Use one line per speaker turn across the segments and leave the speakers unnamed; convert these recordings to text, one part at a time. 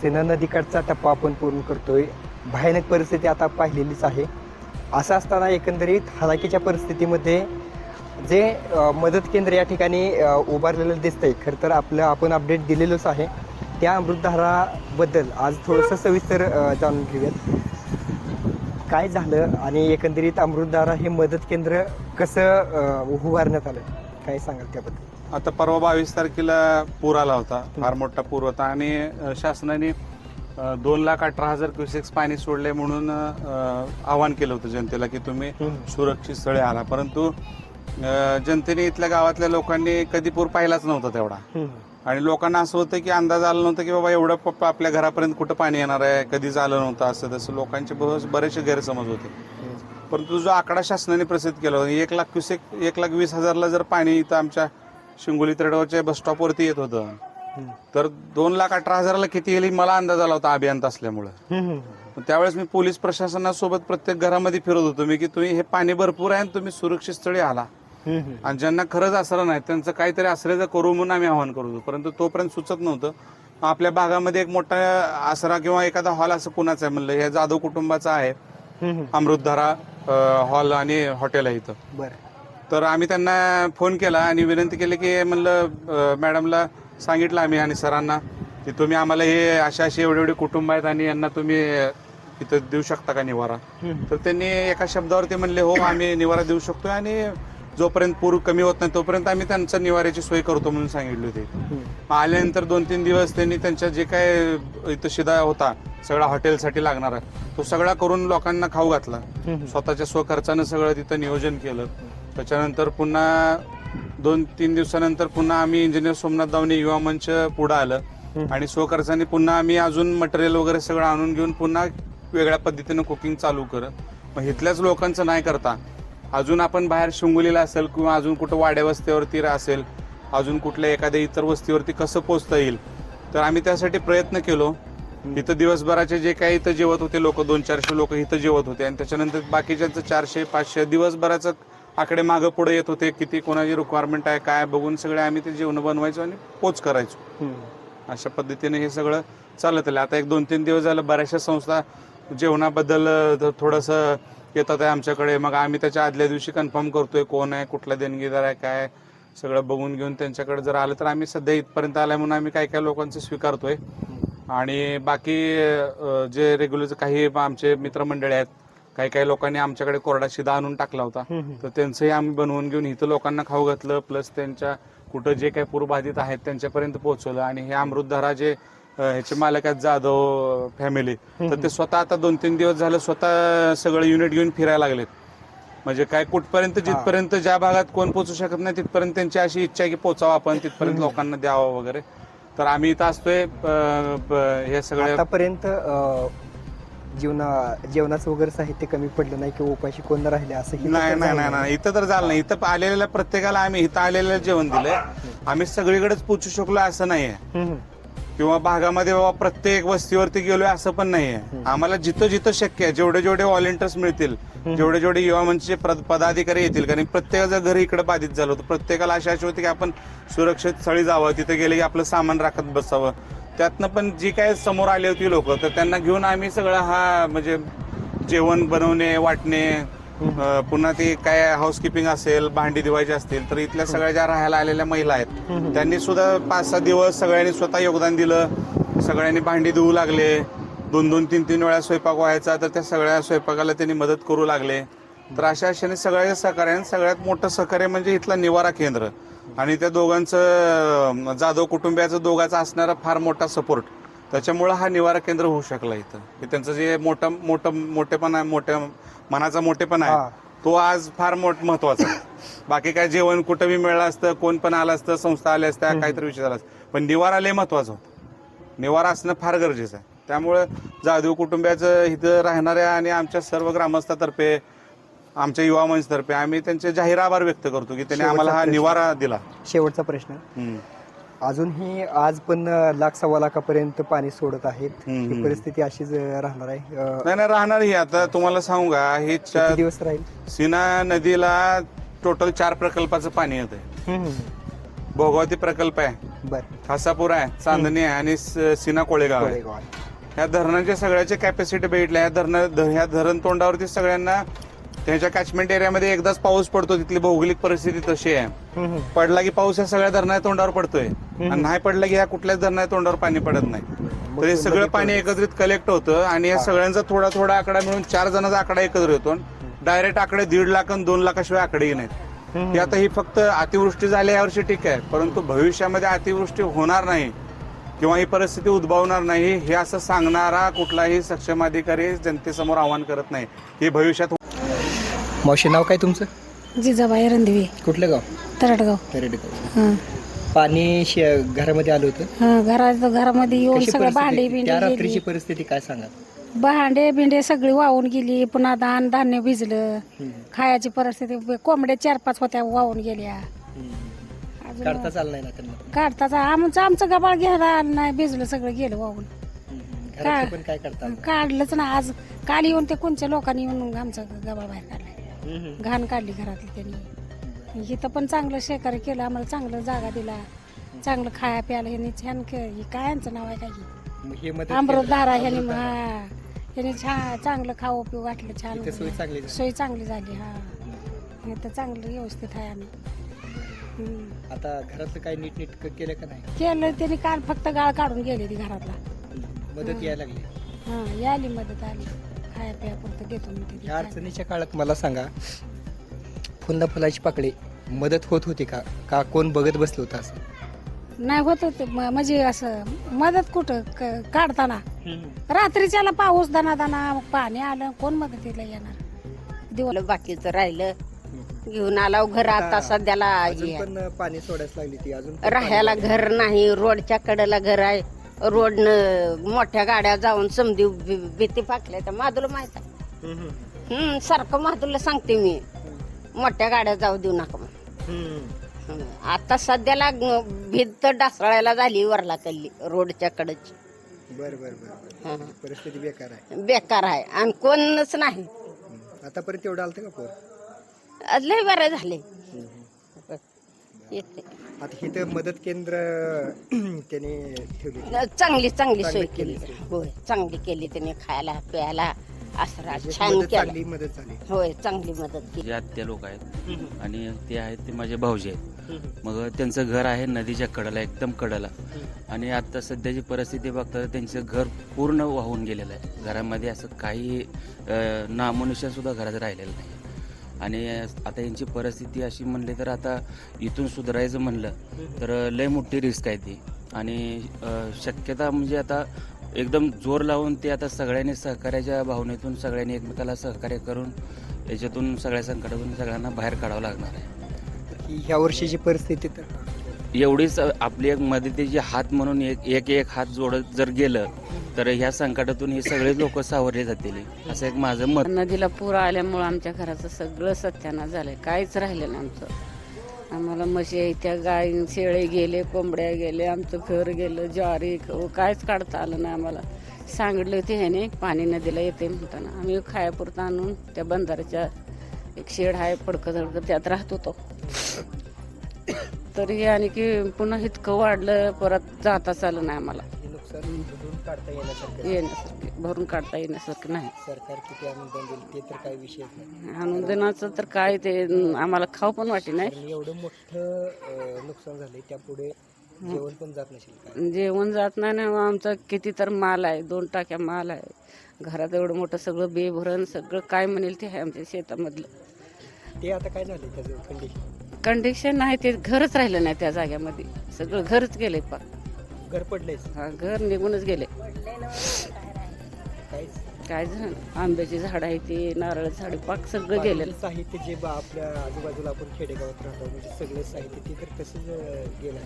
सेना नदीकडचा टप्पा आपण पूर्ण करतोय. भयानक परिस्थिती आता पाहिलेलीच आहे. असं असताना एकंदरीत हलाखीच्या परिस्थितीमध्ये जे मदत केंद्र या ठिकाणी उभारलेलं दिसतंय खरं तर आपलं आपण अपडेट दिलेलंच आहे. त्या अमृतधाराबद्दल आज थोडंसं सविस्तर जाणून घेऊयात. काय झालं आणि एकंदरीत अमृतधारा हे मदत केंद्र कसं उभारण्यात आलं? काय सांगाल त्याबद्दल?
आता परवा बावीस तारखेला पूर आला होता फार मोठा पूर होता. आणि शासनाने दोन लाख अठरा हजार क्युसेक्स पाणी सोडले म्हणून आवाहन केलं होतं जनतेला की तुम्ही. सुरक्षित स्थळी आला. परंतु जनतेने इथल्या गावातल्या लोकांनी कधी पूर पाहिलाच नव्हता तेवढा. आणि लोकांना असं होतं की अंदाज आला नव्हता की बाबा एवढं आपल्या घरापर्यंत कुठं पाणी येणार आहे कधीच आलं नव्हतं असं. तसं लोकांचे बरेच- बरेचसे गैरसमज होते. परंतु जो आकडा शासनाने प्रसिद्ध केला होता एक लाख क्युसेक एक लाख वीस हजारला जर पाणी इथं आमच्या शिंगोली तडगावच्या बस स्टॉपवरती येत होतं. तर दोन लाख अठरा हजाराला किती येईल मला अंदाज आला होता अभियंता असल्यामुळं. त्यावेळेस मी पोलीस प्रशासनासोबत प्रत्येक घरामध्ये फिरत होतो. मी की तुम्ही हे पाणी भरपूर आहे आणि तुम्ही सुरक्षित स्थळी आला. आणि ज्यांना खरंच आसरा नाही त्यांचं काहीतरी आश्रय करू म्हणून आम्ही आवाहन करत होतो. परंतु तोपर्यंत सुचत नव्हतं. आपल्या भागामध्ये एक मोठा आसरा किंवा एखादा हॉल असं कुणाचा आहे म्हणलं? हे जाधव कुटुंबाचा आहे. अमृतधारा हॉल आणि हॉटेल आहे इथं.
बरं.
तर आम्ही त्यांना फोन केला आणि विनंती केली की म्हणलं मॅडमला सांगितलं आम्ही आणि सरांना की तुम्ही आम्हाला हे अशा अशी एवढे एवढे कुटुंब आहेत आणि यांना तुम्ही इथं देऊ शकता का निवारा? तर त्यांनी एका शब्दावरती म्हणले हो आम्ही निवारा देऊ शकतो आणि जोपर्यंत पूर कमी होत नाही तोपर्यंत आम्ही त्यांच्या निवाऱ्याची सोय करतो म्हणून सांगितले होते. आल्यानंतर दोन तीन दिवस त्यांनी त्यांच्या जे काय इथं शिदा होता सगळा हॉटेलसाठी लागणारा तो सगळा करून लोकांना खाऊ घातला. स्वतःच्या स्वखर्चानं सगळं तिथं नियोजन केलं. त्याच्यानंतर पुन्हा दोन तीन दिवसानंतर पुन्हा आम्ही इंजिनियर सोमनाथ दावणे युवा मंच पुढं आलं. आणि स्वखर्चाने पुन्हा आम्ही अजून मटेरियल वगैरे सगळं आणून घेऊन पुन्हा वेगळ्या पद्धतीनं कुकिंग चालू करत. मग इथल्याच लोकांचं नाही करता. अजून आपण बाहेर शिंगोलीला असेल किंवा अजून कुठं वाड्या वस्तीवरती असेल अजून कुठल्या एखाद्या इतर वस्तीवरती कसं पोचता येईल तर आम्ही त्यासाठी प्रयत्न केलो. इथं दिवसभराचे जे काही इथं जेवत होते लोक दोन चारशे लोक इथं जेवत होते आणि त्याच्यानंतर बाकीच्यांचं चारशे पाचशे दिवसभराचं आकडे मागं पुढे येत होते किती कोणाची रिक्वायरमेंट आहे काय बघून सगळे आम्ही ते जेवण बनवायचो आणि पोच करायचो. अशा पद्धतीने हे सगळं चालत आलं. आता एक दोन तीन दिवस झालं बऱ्याचशा संस्था जेवणाबद्दल थोडंसं येतात आहे आमच्याकडे. मग आम्ही त्याच्या आदल्या दिवशी कन्फर्म करतोय कोण आहे कुठला देणगीदार आहे काय सगळं बघून घेऊन त्यांच्याकडे जर आलं तर आम्ही सध्या इथपर्यंत आलाय म्हणून आम्ही काही काही लोकांचं स्वीकारतोय. आणि बाकी जे रेग्युलर काही आमचे मित्रमंडळी आहेत काही काही लोकांनी आमच्याकडे कोरडा शिदा आणून टाकला होता. तर त्यांचंही आम्ही बनवून घेऊन इथं लोकांना खाऊ घातलं प्लस त्यांच्या कुठं जे काही पूरबाधित आहेत त्यांच्यापर्यंत पोहोचवलं. आणि हे अमृतधारा जे ह्याचे मालक आहेत जाधव फॅमिली तर ते स्वतः आता दोन तीन दिवस झालं स्वतः सगळं युनिट घेऊन फिरायला लागलेत. म्हणजे काय कुठपर्यंत जिथपर्यंत ज्या भागात कोण पोहोचू शकत नाही तिथपर्यंत त्यांची अशी इच्छा आहे की पोचावं आपण तिथपर्यंत लोकांना द्यावं वगैरे. तर आम्ही इथं असतोय हे सगळे
आतापर्यंत जीवना जेवणाचं वगैरे साहित्य कमी पडलं नाही किंवा उपाशी कोण राहिले असं ही
नाही
तर
नाही
झालं
नाही नाही. इथं तर झालं नाही. इथं आलेल्या प्रत्येकाला आम्ही इथं आलेलं जेवण दिलंय. आम्ही सगळीकडेच पोचू शकलो असं नाहीये.
हम्म.
किंवा भागामध्ये बाबा प्रत्येक वस्तीवरती गेलोय असं पण नाहीये. आम्हाला जिथं जिथं शक्य आहे जेवढे जेवढे व्हॉलेंटियर्स मिळतील जेवढे जेवढे युवा मंचचे प्रद- पदाधिकारी येतील कारण प्रत्येकाचं घर इकडे बाधित झालं होतं. प्रत्येकाला अशी अशी होती की आपण सुरक्षित स्थळी जावं तिथे गेले की आपलं सामान राखत बसावं. त्यातनं पण जी काय समोर आली होती लोक तर त्यांना घेऊन आम्ही सगळं हा म्हणजे जेवण बनवणे वाटणे पुन्हा ते काय हाऊसकीपिंग असेल भांडी धुवायची असतील तर इथल्या सगळ्या ज्या राहायला आलेल्या महिला आहेत त्यांनी सुद्धा पाच सहा दिवस सगळ्यांनी स्वतः योगदान दिलं सगळ्यांनी भांडी धुवू लागले दोन दोन तीन तीन वेळा स्वयंपाक व्हायचा तर त्या सगळ्या स्वयंपाकाला त्यांनी मदत करू लागले. तर अशा अशाने सगळ्या सहकार्याने सगळ्यात मोठं सहकार्य म्हणजे इथला निवारा केंद्र. आणि त्या दोघांचं जाधव कुटुंबियाचं दोघांचा असणारा फार मोठा सपोर्ट त्याच्यामुळं हा निवारा केंद्र होऊ शकला इथं. की त्यांचं जे मोठं मोठं मोठेपण आहे मोठ्या मनाचा मोठेपण. आहे तो आज फार मोठ महत्त्वाचा आहे. बाकी काय जेवण कुठं बी मिळालं असतं कोण पण आलं असतं संस्था आल्या असत्या काहीतरी विषय झाला असता. पण निवारा लय महत्त्वाचा होता. निवारा असणं फार गरजेचं आहे. त्यामुळं जाधव कुटुंबियाचं इथं राहणाऱ्या आणि आमच्या सर्व ग्रामस्थातर्फे आमच्या युवा मंचतर्फे आम्ही त्यांचे जाहीर आभार व्यक्त करतो की त्यांनी आम्हाला हा निवारा दिला.
शेवटचा प्रश्न.
हम्म.
अजूनही आज पण अ, लाख सव्वा लाखापर्यंत पाणी सोडत आहेत.
हम्म,
ही
हम्म.
परिस्थिती अशीच अ, राहणार आहे. अ,
नाही नाही राहणार ही. आता तुम्हाला सांगू का ही
किती
चा-
दिवस राहील?
सीना नदीला टोटल चार प्रकल्पाचं पाणी येत आहे.
हम्म.
भोगावती प्रकल्प आहे.
बर.
खासापूर आहे चांदणी आहे आणि स- सीना कोळेगाव आहे.
कोळेगाव आहे.
ह्या धरणाच्या सगळ्याचे कॅपॅसिटी ह्या धरण ह्या धरण तोंडावरती सगळ्यांना त्यांच्या कॅचमेंट एरियामध्ये एकदाच पाऊस पडतो तिथली भौगोलिक परिस्थिती तशी आहे. पडला की पाऊस ह्या सगळ्या धरणाच्या तोंडावर पडतोय. आणि नाही पडला की ह्या कुठल्याच धरणाच्या तोंडावर पाणी पडत नाही. तर हे सगळं पाणी एकत्रित कलेक्ट होतं आणि या
हा.
सगळ्यांचा थोडा थोडा आकडा मिळून चार जणांचा आकडा एकत्र येतो डायरेक्ट आकडे दीड लाख आणि दोन लाखाशिवाय आकडेही नाहीत. की आता ही फक्त अतिवृष्टी झाली यावर्षी ठीक आहे परंतु भविष्यामध्ये अतिवृष्टी होणार नाही किंवा ही परिस्थिती उद्भवणार नाही हे असं सांगणारा कुठलाही सक्षम अधिकारी जनतेसमोर आव्हान करत नाही. ही भविष्यात
मावशी नाव काय तुमचं?
जिजाबाई रणदिवे.
कुठलं गाव?
तरडगाव.
तरडेगाव.
हं.
पाणी शे- घरामध्ये आलं होतं?
हं, घरात घरामध्ये येऊन
कशी
सगळं
परिस्थिती?
भांडे? बिंडे
रात्रीची परिस्थिती काय सांगा
भांडे बिंडे सगळी वाहून गेली पुन्हा धान धान्य भिजलं. खायची परिस्थिती कोंबड्या चार पाच होत्या वाहून गेल्या. अजून
काढता ना त्यांना?
काढताच आमचं आमचं गबाळ घ्यायला आलं नाही भिजलं सगळं गेलं वाहून.
घरातलं पण काय करता आलं?
काढलंच ना आज. काल येऊन ते कोणत्या लोकांनी येऊन आमचं गबाळ बाहेर काढलाय. घाण काढली घरातली त्यांनी. इथं पण चांगलं शेकारी केलं आम्हाला चांगलं जागा दिला. चांगलं खाया प्यायला ह्यांनी छान के- हे काय यांचं नाव आहे
हे?
अमृतधारा
केलं.
ह्यांनी. हा. ह्यांनी छान चांगलं खाऊ पिऊ वाटलं छान
सोय चांगली झाली.
हा. इथं चांगलं व्यवस्थित आहे आम्ही.
आता घरातलं काय नीट नीट केलं का नाही?
केलं त्यांनी काल फक्त गाळ काढून गेली ती घरातला
मदत यायला लागली.
हा याली मदत आली. खाया देतो ती.
या अडचणीच्या काळात मला सांगा फुंदा फुलाची पाकळी मदत होत होती का? का कोण बघत बसलं होतं असं?
नाही होत म- म्हणजे असं मदत कुठं? क- काढताना. रात्रीच्याला पाऊस दाना दाना पाणी आलं कोण मदतीला येणार? दिवस
आपलं बाकीचं राहिलं. घेऊन आला घर आता सध्याला
अजून
हे.
पण पाणी सोडायला लागली ती. अजून पण
राहायला घर नाही रोडच्या कडेला घर आहे. रोडनं मोठ्या गाड्या जाऊन समधी भीती फाकल्या तर माधुला माहीत आहे.
हम्म,
सारखं माधुला सांगते मी. मोठ्या गाड्या जाऊ देऊ नका म्हणून.
हम्म.
आता सध्याला ग- भिंत डासळायला झाली वरला कल्ली रोडच्या कडेची.
बरं बरं बरं
हं.
परिस्थिती बेकार आहे.
बेकार आहे. आणि कोणच नाही.
हम्म. आतापर्यंत एवढं आलं का पोर?
लय बरे झाले. येते.
आता इथं मदत केंद्र त्याने ठेवली.
चांगली चांगली सोय
चांगली
केली.
केली.
होय चांगली केली त्याने खायला प्यायला आसरा
म्हणजे
छान
मदत
केला.
चांगली मदत झाली.
होय चांगली मदत केली.
जे आत्या लोक आहेत आणि ते आहेत ते माझे भाऊजी आहेत. मग त्यांचं घर आहे नदीच्या कडेला एकदम कडेला. आणि आता सध्याची परिस्थिती बघता तर त्यांचं घर पूर्ण वाहून गेलेलं आहे. घरामध्ये असं काही अं, नामोनिशाण सुद्धा घरात राहिलेलं नाही. आणि आता यांची परिस्थिती अशी म्हणली तर आता इथून सुधारायचं म्हणलं तर लय मोठी रिस्क आहे ती. आणि शक्यता म्हणजे आता एकदम जोर लावून ते आता सगळ्यांनी सहकार्याच्या भावनेतून सगळ्यांनी एकमेकाला सहकार्य करून याच्यातून सगळ्या संकटातून सगळ्यांना बाहेर काढावं लागणार आहे.
ह्या वर्षीची परिस्थिती तर
एवढीच आपली एक मदतीची हात म्हणून एक एक एक हात जोडत जर गेलं तर ह्या संकटातून हे सगळे लोक सावरले जातील. असं एक माझं मत.
नदीला पूर आल्यामुळं आमच्या घराचं सगळं सत्यानाश झालंय. काहीच राहिलं नाही आमचं. आम्हाला म्हशी आहे त्या गाय शेळे गेले कोंबड्या गेले आमचं घर गेलं ज्वारी कायच काहीच काढता आलं नाही आम्हाला. सांगितलं होते ह्याने पाणी नदीला येते म्हणताना. आम्ही खायापुरतं आणून त्या बंधाराच्या एक शेड आहे पडकं झडकं त्यात राहत होतो. तरी हे आणि की पुन्हा इतकं वाढलं परत जाताच आलं नाही आम्हाला.
हे भरून काढता येण्यासारखं
येण्यासारखं भरून काढता येण्यासारखं नाही.
सरकार किती अनुदान देईल ते तर काही विषयच नाही.
अनुदानाचं तर काय ते आम्हाला खाऊ पण वाटे नाही.
एवढं मोठं अं, नुकसान झालंय त्यापुढे जेवण पण जात नसेल काय?
जेवण जात नाही ना आमचा किती तर माल आहे दोन टाक्या माल आहे. घरात एवढं मोठं सगळं बेभरण सगळं काय म्हणेल ते आहे आमच्या शेतामधलं.
ते आता काय झालंय त्याचं कंडिशन
कंडिशन नाही ते घरच राहिलं नाही त्या जाग्यामध्ये सगळं घरच गेले पाक
घर पडलंयच
हा घर निघूनच गेले.
काहीच
काय झालं? आंब्याची झाड आहे ते नारळ झाड पाक सगळं गेलेलं.
बाकीचं साहित्य जे बा आपल्या आजूबाजूला आपण खेडेगावात राहतो म्हणजे सगळं साहित्य ते तर कसं अं, गेलं.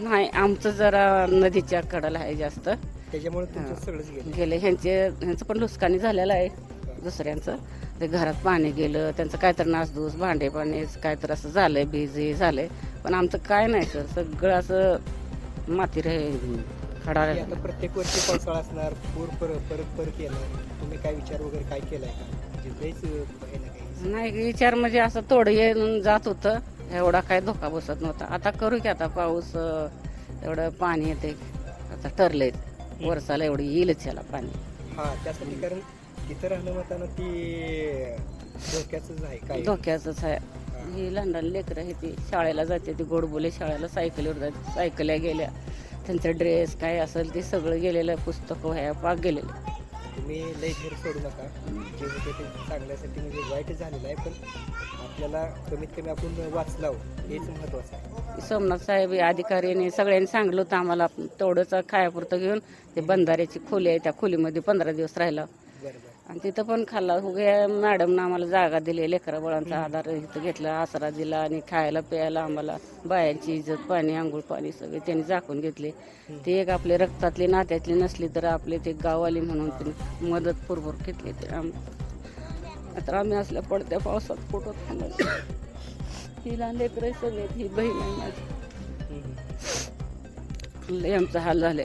नाही आमचं जरा नदीच्या कडाला आहे जास्त.
त्याच्यामुळे तुमचं सगळंच गेलं.
गेले. ह्यांचे ह्यांचं पण नुकसानी झालेलं आहे दुसऱ्यांचं. ते घरात पाणी गेलं त्यांचं काय तर नासधूस भांडे पाणी काय तर असं झालंय बीज झालंय. पण आमचं काय नाही सर. सगळं असं माती रे खडा
हे आता प्रत्येक वर्षी पावसाळा असणार पूर परत परत परत येणार तुम्ही काय विचार वगैरे काय केलाय का? म्हणजे
नाही विचार म्हणजे असं तोडं येऊन जात होतं. एवढा काय धोका बसत नव्हता. आता करू की आता पाऊस अं, एवढं पाणी येते. आता ठरलंय. वर्षाला एवढं येईलच याला पाणी.
हा त्यासाठी कारण तिथं राहणं म्हणताना ती धोक्याच आहे काय?
धोक्याचंच आहे. ही लहान लहान लेकरं आहे ती शाळेला जाते ती गोडबोले शाळेला सायकलीवर जाते सायकल्या गेल्या. त्यांचं ड्रेस काय असेल ते सगळं गेलेलं पुस्तकं वह्या पाक गेलेलं
तुम्ही लय घर सोडू नका. जे होते ते चांगल्यासाठी म्हणजे वाईट झालेलं आहे पण आपल्याला कमीत कमी आपण वाचलाव हेच महत्वाचं आहे.
सोमनाथ साहेब हे अधिकाऱ्याने सगळ्यांनी सांगितलं होतं आम्हाला तेवढंच खायापुरतं घेऊन ते बंधाऱ्याची खोली आहे त्या खोलीमध्ये पंधरा दिवस राहिला. आणि तिथं पण खाल्ला. हो, उगे मॅडमनं आम्हाला जागा दिली लेकरा बळांचा आधार इथं घेतला आसरा दिला आणि खायला प्यायला आम्हाला बायांची इज्जत पाणी आंघोळ पाणी सगळे त्यांनी झाकून घेतले. ते एक आपले रक्तातले नात्यातले नसली तर आपले ते गाववाले म्हणून त्यांनी मदत पूर्वक घेतली ते आम तर आम्ही असल्या पडत्या पावसात कुठं हिला लेकरं सगळे ही बहीण आहे माझी. लय आमचा हाल झाले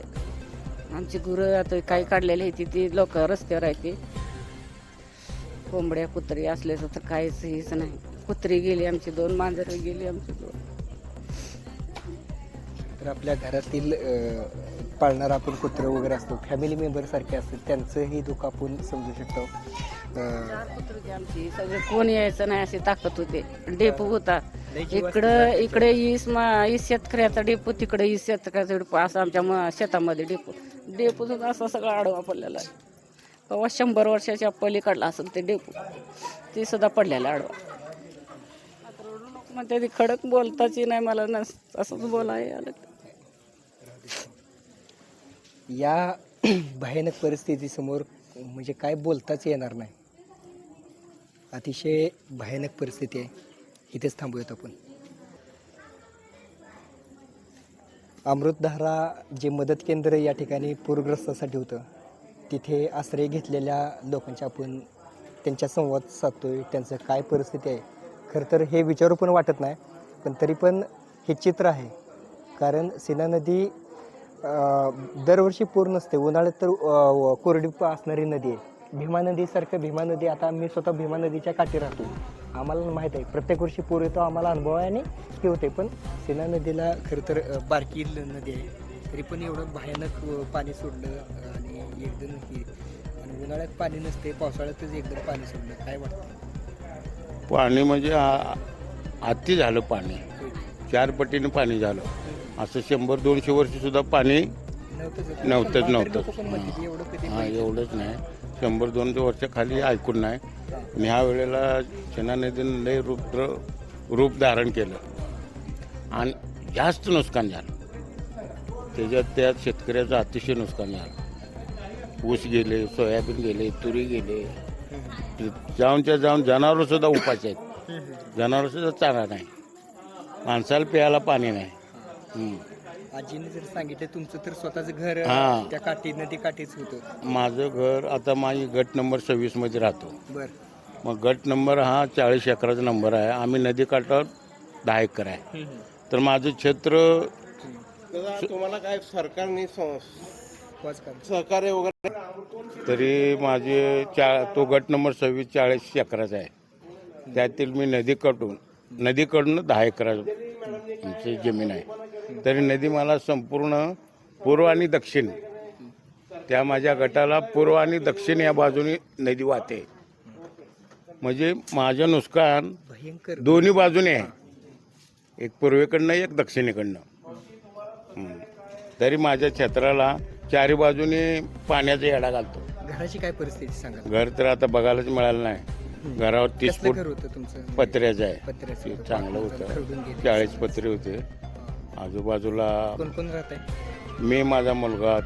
आमची गुरं आता काही काढलेली आहे ती लोक रस्त्यावर आहे ती. कोंबड्या कुत्री असल्याचं तर काहीच हेच नाही. कुत्री गेली आमची दोन मांजरं गेली आमची दोन.
तर आपल्या घरातील अ, पाळणारा आपण कुत्रं वगैरे असतो फॅमिली मेंबर सारखे असतात त्यांचंही दुःख आपण समजू शकतो. अ,
चार कुत्री आमची. सगळे कोण यायचं नाही अशी ताकद होते. डेपो होता. इकडं इकडे ईस मा ईस शेतकऱ्याचा डेपो तिकडे ईस शेतकऱ्याचा डेपो असं आमच्या म- शेतामध्ये डेपो. डेपो सुद्धा असा सगळा आडवा पडलेला आहे. तेव्हा शंभर वर्षाच्या पलीकडला असेल ते डेपू. ते सुद्धा पडलेला आडवा. आता लोक म्हणते ती खडक बोलताची नाही मला ना असंच बोलाय आलं
या भयानक परिस्थितीसमोर म्हणजे काय बोलताच येणार नाही. अतिशय भयानक परिस्थिती आहे. इथेच थांबूयात आपण. अमृतधारा जे मदत केंद्र या ठिकाणी पूरग्रस्तासाठी होतं तिथे आश्रय घेतलेल्या लोकांच्या आपण त्यांच्या संवाद साधतोय त्यांचं काय परिस्थिती आहे? खरं तर हे विचारू पण वाटत नाही पण तरी पण हे चित्र आहे. कारण सीना नदी दरवर्षी पूर नसते. उन्हाळ्यात तर कोरडी असणारी नदी आहे. भीमा नदीसारखं भीमा नदी आता मी स्वतः भीमा नदीच्या काठी राहतो. आम्हाला माहीत आहे. प्रत्येक वर्षी पूर येतो आम्हाला अनुभव आहे आणि हे होते. पण सीना नदीला खरं तर बारकी नदी आहे. तरी पण एवढं भयानक पाणी सोडलं एकदम हे आणि उन्हाळ्यात पाणी नसते पावसाळ्यातच एकदम पाणी सोडलं. काय वाटतं?
पाणी म्हणजे आ- अति झालं पाणी. चार पटीने पाणी झालं. असं शंभर दोनशे वर्ष सुद्धा पाणी
नव्हतंच.
नव्हतंच
पण
नव्हतंच.
लोकं पण म्हणतात, एवढं कधी
हा एवढंच नाही. शंभर दोनशे वर्षाखाली ऐकून नाही. आणि ह्या वेळेला नदीनं लय रूप रूप धारण केलं. आणि जास्त नुकसान झालं. त्याच्यात त्या शेतकऱ्याचं अतिशय नुकसान झालं. ऊस गेले सोयाबीन गेले तुरी गेले. जाऊनच्या जाऊन जनावर सुद्धा उपास आहेत. जनावर सुद्धा चारा नाही. माणसाला प्यायला पाणी नाही. हम्म.
आजीने जर सांगितलं तुमचं तर स्वतःच घर
हा.
त्या काठी नदी काठीच होतं.
माझं घर आता माझी गट नंबर सव्वीसमध्ये राहतो.
बर.
मग गट नंबर हा चाळीस एकराचा नंबर आहे. आम्ही नदी काठावर दहा एकर आहे. तर माझं क्षेत्र
तुम्हाला काय सरकारने स- सहकार्य वगैरे?
तरी माझे चा तो गट नंबर सव्वीस चाळीस एकराचा आहे. त्यातील मी नदी काढून नदीकडून दहा एकर आमची जमीन आहे. तरी नदी मला संपूर्ण पूर्व आणि दक्षिण त्या माझ्या गटाला पूर्व आणि दक्षिण या बाजूने नदी वाहते. म्हणजे माझं नुकसान दोन्ही बाजूने आहे. एक पूर्वेकडनं एक दक्षिणेकडनं. तरी माझ्या क्षेत्राला चारी बाजूने पाण्याचा येडा घालतो.
घराची काय परिस्थिती सांगा
घर तर आता बघायलाच मिळालं नाही. घरावर तीस
कसलं
फूट
घर होतं तुमचं?
पत्र्याचं आहे.
पत्र्याचं
ते
होतं.
चांगलं
खरडून
होतं.
गेलं.
चाळीस पत्रे होते. आजूबाजूला
कोण कोण राहत आहे?
मी माझा मुलगा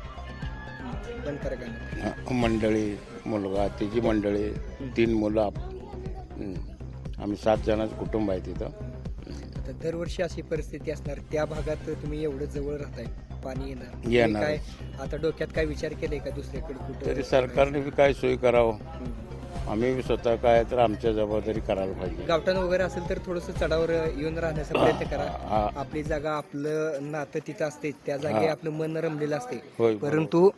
बंद करा गाणं.
अ, मंडळी मुलगा तिची मंडळी तीन मुलं आप-. आम्ही सात जणांचं कुटुंब आहे तिथं.
आता दरवर्षी अशी परिस्थिती असणार. त्या भागात तुम्ही एवढं जवळ राहताय. पाणी येणार. काय आता डोक्यात काय विचार केले का दुसरीकडे कुठं?
तरी सरकारने बी काय सोय करावं. आम्ही बी स्वतः काय तर आमच्या जबाबदारी करायला पाहिजे.
गावठाण वगैरे असेल तर थोडस चढावर येऊन राहण्याचा प्रयत्न करा.
हा.
आपली जागा आपलं नातं तिथं असते त्या जागी
हा.
आपलं मन रमलेलं असते.
होय,
परंतु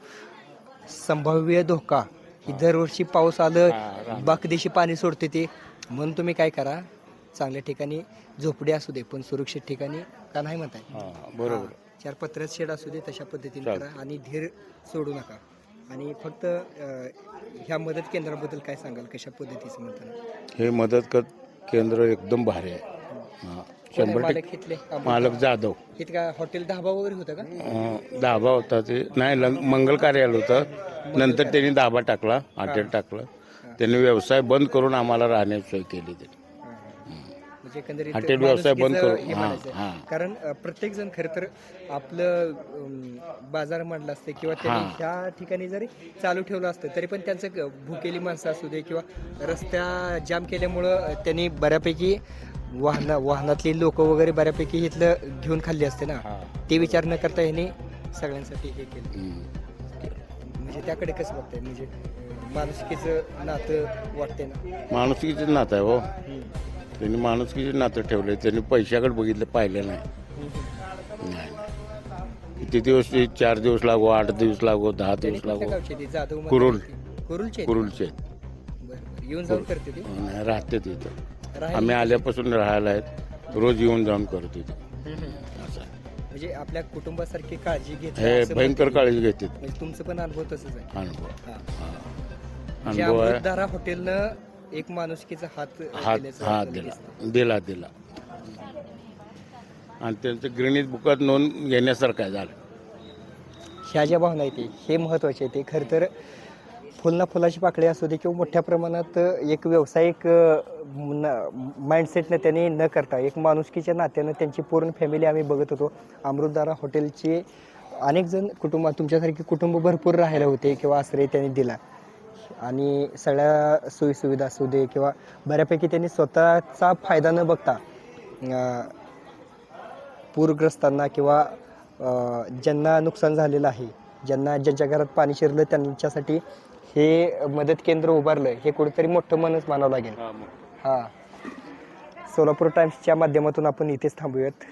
संभाव्य धोका ही. दरवर्षी पाऊस
हा,
आलं. बाकदेशी पाणी सोडते ते म्हणून तुम्ही काय करा चांगल्या ठिकाणी झोपडी असू दे पण सुरक्षित ठिकाणी का नाही म्हणताय?
हा, बरोबर.
चार पत्र्यात शेड असू दे तशा पद्धतीने. करा आणि धीर सोडू नका. आणि फक्त ह्या मदत केंद्राबद्दल काय सांगाल? कशा पद्धतीचं म्हणताना?
हे मदत कर केंद्र एकदम भारी आहे. हां. शंभर
मालक
जाधव.
हॉटेल धाबा वगैरे होतं का?
धाबा होता ते. नाही मंगल कार्यालय होतं. नंतर त्यांनी धाबा टाकला हॉटेल टाकलं. त्यांनी व्यवसाय बंद करून आम्हाला राहण्याची सोय केली त्यांनी.
म्हणजे एकंदरीत
हॉटेल व्यवसाय बंद
माणुसकीचं
करू.
हे
हां,
म्हणायचं.
हां.
कारण प्रत्येक जण खरं तर आपलं अं, बाजार मांडला असते किंवा त्यांनी
हां.
ह्या ठिकाणी जरी चालू ठेवलं असतं तरी पण त्यांचं भुकेली माणसं असू दे किंवा रस्त्या जाम केल्यामुळं त्यांनी बऱ्यापैकी वाहना वाहनातली लोक वगैरे बऱ्यापैकी इथलं घेऊन खाल्ली असते ना ते विचार न करता ह्याने सगळ्यांसाठी हे केलं
हम्म.
म्हणजे त्याकडे कसं बघताय म्हणजे अं, माणुसकीचं नातं वाटते ना
माणुसकीचेच नातं आहे हो त्यांनी माणुसकीचे नातं ठेवले त्यांनी पैशाकडे बघितलं पाहिलं नाही. नाही. किती दिवस ते चार दिवस लागो आठ दिवस लागो दहा दिवस लागो.
गावचे ते? जाधव म्हणतात
कुरुल.
ते. कुरुलचे?
कुरुलचे.
बरं बरं. येऊन जाऊन करते ते?
नाही, राहते तिथं आम्ही आल्यापासून राहायला आहेत. रोज येऊन जाऊन करतो तिथं असं आहे.
म्हणजे आपल्या कुटुंबासारखी काळजी घेत
हे भयंकर काळजी घेते.
म्हणजे तुमचं पण अनुभव तसंच आहे.
अनुभव.
हा.
हा.
म्हणजे
अनुभव आहे.
अमृतधारा हॉटेलनं एक माणुसकीचा हात
हात
दिल्याचं
हात
आपल्याला
दिला.
दिसतं.
दिला दिला. आणि त्यांचं गिरणीत बुकात नोंद घेण्यासारखं आहे झालं.
ह्या ज्या भावना आहेत हे महत्त्वाचे आहे ते खरं तर फुलना फुलाची पाकळी असू दे किंवा मोठ्या प्रमाणात एक व्यावसायिक माइंडसेटनं त्यांनी न करता एक माणुसकीच्या नात्यानं त्यांची पूर्ण फॅमिली आम्ही बघत होतो. अमृतधारा हॉटेलचे अनेक जण कुटुंब तुमच्यासारखे कुटुंब भरपूर राहायला होते किंवा आश्रय त्यांनी दिला. आणि सगळ्या सोयीसुविधा असू दे किंवा बऱ्यापैकी त्यांनी स्वतःचा फायदा न बघता पूरग्रस्तांना किंवा ज्यांना नुकसान झालेलं आहे ज्यांना ज्यांच्या घरात पाणी शिरलं त्यांच्यासाठी हे मदत केंद्र उभारलं हे कुठेतरी मोठं मनच मानावं लागेल. हां. सोलापूर टाइम्सच्या माध्यमातून आपण इथेच थांबूयात.